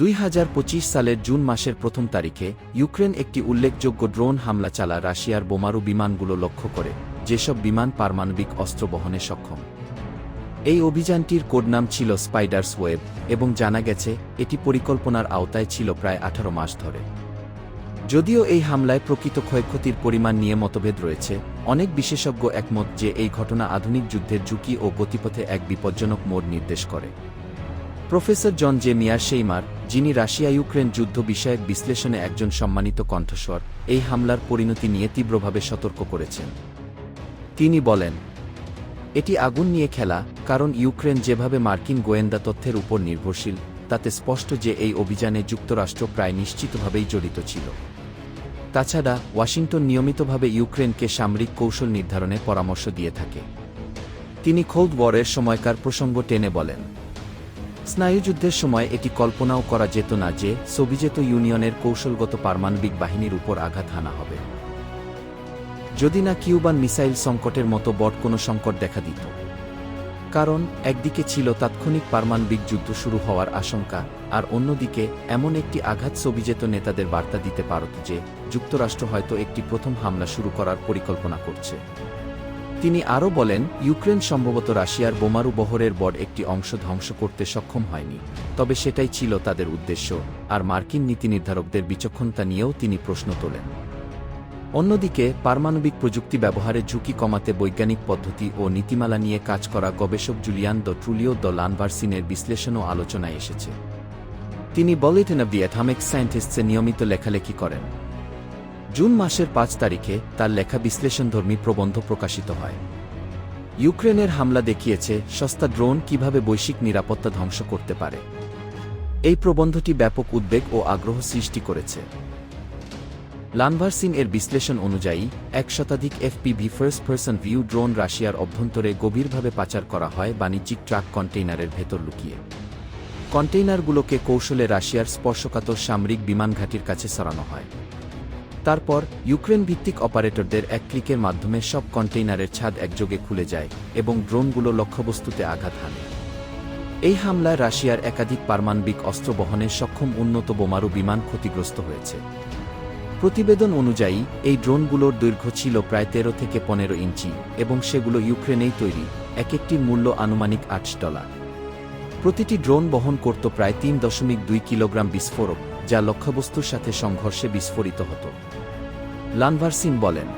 দুই হাজার পঁচিশ সালের জুন মাসের প্রথম তারিখে ইউক্রেন একটি উল্লেখযোগ্য ড্রোন হামলা চালা রাশিয়ার বোমারু বিমানগুলো লক্ষ্য করে, যেসব বিমান পারমাণবিক অস্ত্র বহনে সক্ষম। এই অভিযানটির কোডনাম ছিল স্পাইডার্স ওয়েব এবং জানা গেছে, এটি পরিকল্পনার আওতায় ছিল প্রায় আঠারো মাস ধরে। যদিও এই হামলায় প্রকৃত ক্ষয়ক্ষতির পরিমাণ নিয়ে মতভেদ রয়েছে, অনেক বিশেষজ্ঞ একমত যে এই ঘটনা আধুনিক যুদ্ধের ঝুঁকি ও গতিপথে এক বিপজ্জনক মোড় নির্দেশ করে। প্রফেসর জন জে মিয়ার সেইমার যিনি রাশিয়া ইউক্রেন যুদ্ধ বিষয়ক বিশ্লেষণে একজন সম্মানিত কণ্ঠস্বর, এই হামলার পরিণতি নিয়ে তীব্রভাবে সতর্ক করেছেন। তিনি বলেন, এটি আগুন নিয়ে খেলা, কারণ ইউক্রেন যেভাবে মার্কিন গোয়েন্দা তথ্যের উপর নির্ভরশীল, তাতে স্পষ্ট যে এই অভিযানে যুক্তরাষ্ট্র প্রায় নিশ্চিতভাবেই জড়িত ছিল। তাছাড়া, ওয়াশিংটন নিয়মিতভাবে ইউক্রেনকে সামরিক কৌশল নির্ধারণে পরামর্শ দিয়ে থাকে। তিনি খোদ ওয়ারের সময়কার প্রসঙ্গ টেনে বলেন স্নায়ুযুদ্ধের সময় এটি কল্পনাও করা যেত না যে সোভিয়েত ইউনিয়নের কৌশলগত পারমাণবিক বাহিনীর উপর আঘাত হানা হবে। যদি না কিউবান মিসাইল সংকটের মতো বড় কোনো সংকট দেখা দিত। কারণ, একদিকে ছিল তাৎক্ষণিক পারমাণবিক যুদ্ধ শুরু হওয়ার আশঙ্কা, আর অন্যদিকে এমন একটি আঘাত সোভিয়েত নেতাদের বার্তা দিতে পারত যে, যুক্তরাষ্ট্র হয়তো একটি প্রথম হামলা শুরু করার পরিকল্পনা করছে। তিনি আরও বলেন, ইউক্রেন সম্ভবত রাশিয়ার বোমারু বহরের বড় একটি অংশ ধ্বংস করতে সক্ষম হয়নি, তবে সেটাই ছিল তাদের উদ্দেশ্য, আর মার্কিন নীতি নির্ধারকদের বিচক্ষণতা নিয়েও তিনি প্রশ্ন তোলেন। অন্যদিকে, পারমাণবিক প্রযুক্তি ব্যবহারের ঝুঁকি কমাতে বৈজ্ঞানিক পদ্ধতি ও নীতিমালা নিয়ে কাজ করা গবেষক জুলিয়ান দ ট্রুলিও দ লানভার্সিনের বিশ্লেষণও আলোচনায় এসেছে। তিনি বলিটেন অব দি অ্যাটমিক সায়েন্টিস্টসে নিয়মিত লেখালেখি করেন। জুন মাসের পাঁচ তারিখে তার লেখা বিশ্লেষণধর্মী প্রবন্ধ প্রকাশিত হয়। ইউক্রেনের হামলা দেখিয়েছে সস্তা ড্রোন কীভাবে বৈশ্বিক নিরাপত্তা ধ্বংস করতে পারে। এই প্রবন্ধটি ব্যাপক উদ্বেগ ও আগ্রহ সৃষ্টি করেছে। লানভারসিন এর বিশ্লেষণ অনুযায়ী, এক শতাধিক FPV first person view drone রাশিয়ার অভ্যন্তরে গভীরভাবে পাচার করা হয় বাণিজ্যিক ট্রাক কন্টেইনারের ভেতর লুকিয়ে। কন্টেইনারগুলোকে কৌশলে রাশিয়ার স্পর্শকাতর সামরিক বিমান ঘাঁটির কাছে সরানো হয়। তারপর ইউক্রেন ভিত্তিক অপারেটরদের এক ক্লিকের মাধ্যমে সব কন্টেইনারের ছাদ একযোগে খুলে যায় এবং ড্রোনগুলো লক্ষ্যবস্তুতে আঘাত হানে। এই হামলায় রাশিয়ার একাধিক পারমাণবিক অস্ত্র বহনে সক্ষম উন্নত বোমারু বিমান ক্ষতিগ্রস্ত হয়েছে। প্রতিবেদন অনুযায়ী, এই ড্রোনগুলোর দৈর্ঘ্য ছিল প্রায় তেরো থেকে পনেরো ইঞ্চি এবং সেগুলো ইউক্রেনেই তৈরি, এক একটির মূল্য আনুমানিক আট ডলার। প্রতিটি ড্রোন বহন করত প্রায় তিন দশমিক দুই কিলোগ্রাম বিস্ফোরক। যা লক্ষ্যবস্তুর সাথে সংঘর্ষে বিস্ফোরিত হতো। লানভারসিন বলেন,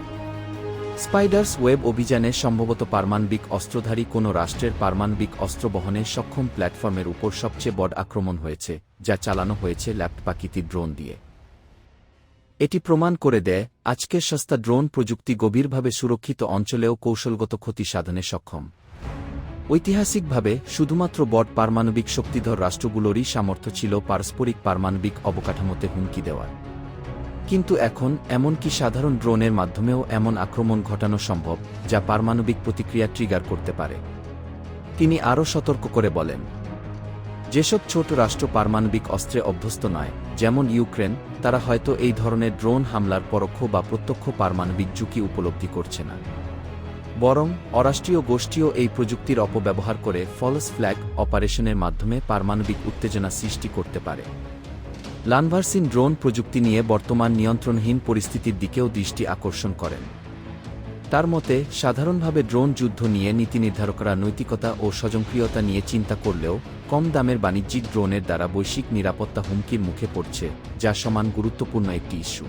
স্পাইডার্স ওয়েব অভিযানে সম্ভবত পারমাণবিক অস্ত্রধারী কোনো রাষ্ট্রের পারমাণবিক অস্ত্র বহনে সক্ষম প্ল্যাটফর্মের উপর সবচেয়ে বড় আক্রমণ হয়েছে, যা চালানো হয়েছে ল্যাপটপাকিতি ড্রোন দিয়ে। এটি প্রমাণ করে দেয়, আজকের সস্তা ড্রোন প্রযুক্তি গভীরভাবে সুরক্ষিত অঞ্চলেও কৌশলগত ক্ষতি সাধনে সক্ষম। ঐতিহাসিকভাবে, শুধুমাত্র বট পারমাণবিক শক্তিধর রাষ্ট্রগুলোরই সামর্থ্য ছিল পারস্পরিক পারমাণবিক অবকাঠামোতে হুমকি দেওয়ার। কিন্তু এখন, এমনকি সাধারণ ড্রোনের মাধ্যমেও এমন আক্রমণ ঘটানো সম্ভব, যা পারমাণবিক প্রতিক্রিয়া ট্রিগার করতে পারে। তিনি আরও সতর্ক করে বলেন, যেসব ছোট রাষ্ট্র পারমাণবিক অস্ত্রে অভ্যস্ত নয়, যেমন ইউক্রেন, তারা হয়তো এই ধরনের ড্রোন হামলার পরোক্ষ বা প্রত্যক্ষ পারমাণবিক ঝুঁকি উপলব্ধি করছে না। বরং অরাষ্ট্রীয় গোষ্ঠীও এই প্রযুক্তির অপব্যবহার করে ফলস ফ্ল্যাগ অপারেশনের মাধ্যমে পারমাণবিক উত্তেজনা সৃষ্টি করতে পারে। লানভার্সিন ড্রোন প্রযুক্তি নিয়ে বর্তমান নিয়ন্ত্রণহীন পরিস্থিতির দিকেও দৃষ্টি আকর্ষণ করেন। তার মতে, সাধারণভাবে ড্রোন যুদ্ধ নিয়ে নীতি নির্ধারকরা নৈতিকতা ও স্বজনপ্রিয়তা নিয়ে চিন্তা করলেও কম দামের বাণিজ্যিক ড্রোনের দ্বারা বৈশ্বিক নিরাপত্তা হুমকির মুখে পড়ছে, যা সমান গুরুত্বপূর্ণ একটি ইস্যু।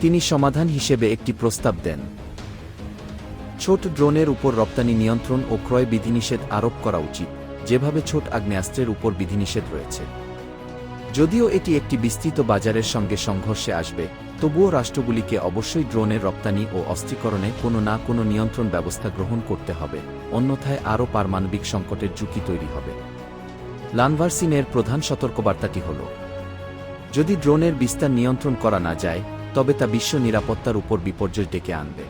তিনি সমাধান হিসেবে একটি প্রস্তাব দেন। ছোট ড্রোনের উপর রপ্তানি নিয়ন্ত্রণ ও ক্রয় বিধিনিষেধ আরোপ করা উচিত, যেভাবে ছোট আগ্নেয়াস্ত্রের উপর বিধিনিষেধ রয়েছে। যদিও এটি একটি বিস্তৃত বাজারের সঙ্গে সংঘর্ষে আসবে, তবুও রাষ্ট্রগুলিকে অবশ্যই ড্রোনের রপ্তানি ও অস্ত্রীকরণে কোনো না কোনো নিয়ন্ত্রণ ব্যবস্থা গ্রহণ করতে হবে, অন্যথায় আরও পারমাণবিক সংকটের ঝুঁকি তৈরি হবে। লানভার্সিনের প্রধান সতর্কবার্তাটি হল, যদি ড্রোনের বিস্তার নিয়ন্ত্রণ করা না যায়, তবে তা বিশ্ব নিরাপত্তার উপর বিপর্যয় ডেকে আনবে।